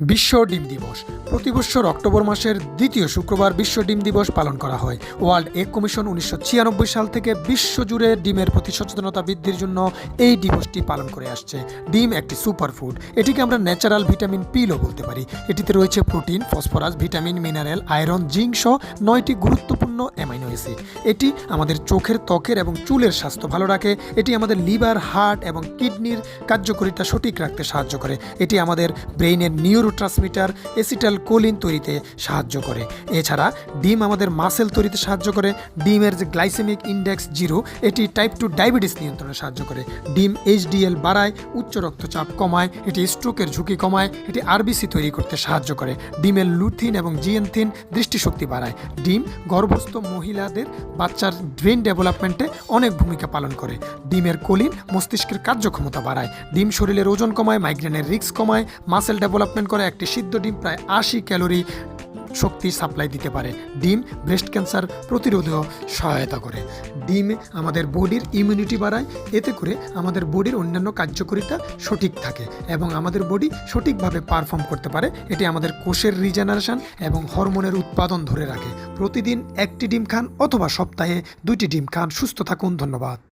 বিশ্ব ডিম দিবস। প্রতি বছর অক্টোবর মাসের দ্বিতীয় শুক্রবার বিশ্ব ডিম দিবস পালন করা হয়। ওয়ার্ল্ড এগ কমিশন উনিশশো ছিয়ানব্বই সাল থেকে বিশ্বজুড়ে ডিমের প্রতি সচেতনতা বৃদ্ধির জন্য এই দিবসটি পালন করে আসছে। ডিম একটি সুপারফুড। এটিকে আমরা ন্যাচারাল ভিটামিন পিলও বলতে পারি। এটিতে রয়েছে protein, phosphorus, vitamin, mineral, iron, zinc সহ নয়টি গুরুত্বপূর্ণ অ্যামাইনো অ্যাসিড এটি আমাদের চোখের ত্বকের এবং চুলের স্বাস্থ্য ভালো রাখে। এটি আমাদের লিভার, হার্ট এবং কিডনির কার্যকারিতা সঠিক রাখতে সাহায্য করে। এটি আমাদের ব্রেইনের নিউরো ট্রান্সমিটার এসিটাল কোলিন তৈরিতে সাহায্য করে। এছাড়া ডিম আমাদের মাসেল তৈরিতে সাহায্য করে। ডিমের যে গ্লাইসেমিক ইন্ডেক্স জিরো, এটি টাইপ টু ডায়াবেটিস নিয়ন্ত্রণে সাহায্য করে। ডিম এইচডিএল বাড়ায়, উচ্চ রক্তচাপ কমায়, এটি স্ট্রোকের ঝুঁকি কমায়, এটি আরবিসি তৈরি করতে সাহায্য করে। ডিমের লুথিন এবং জিএনথিন দৃষ্টিশক্তি বাড়ায়। ডিম গর্ভস্থ মহিলাদের বাচ্চার ব্রেন ডেভেলপমেন্টে অনেক ভূমিকা পালন করে। ডিমের কলিন মস্তিষ্কের কার্যক্ষমতা বাড়ায়। ডিম শরীরের ওজন কমায় মাইগ্রেনের রিস্ক কমায় মাসেল ডেভেলপমেন্ট করে একটি সিদ্ধ ডিম প্রায় আশি ক্যালোরি শক্তি সাপ্লাই দিতে পারে। ডিম ব্রেস্ট ক্যান্সার প্রতিরোধেও সহায়তা করে। ডিম আমাদের বডির ইমিউনিটি বাড়ায়, এতে করে আমাদের বডির অন্যান্য কার্যকারিতা সঠিক থাকে এবং আমাদের বডি সঠিকভাবে পারফর্ম করতে পারে। এটি আমাদের কোষের রিজেনারেশন এবং হরমোনের উৎপাদন ধরে রাখে। প্রতিদিন একটি ডিম খান অথবা সপ্তাহে দুইটি ডিম খান। সুস্থ থাকুন, ধন্যবাদ।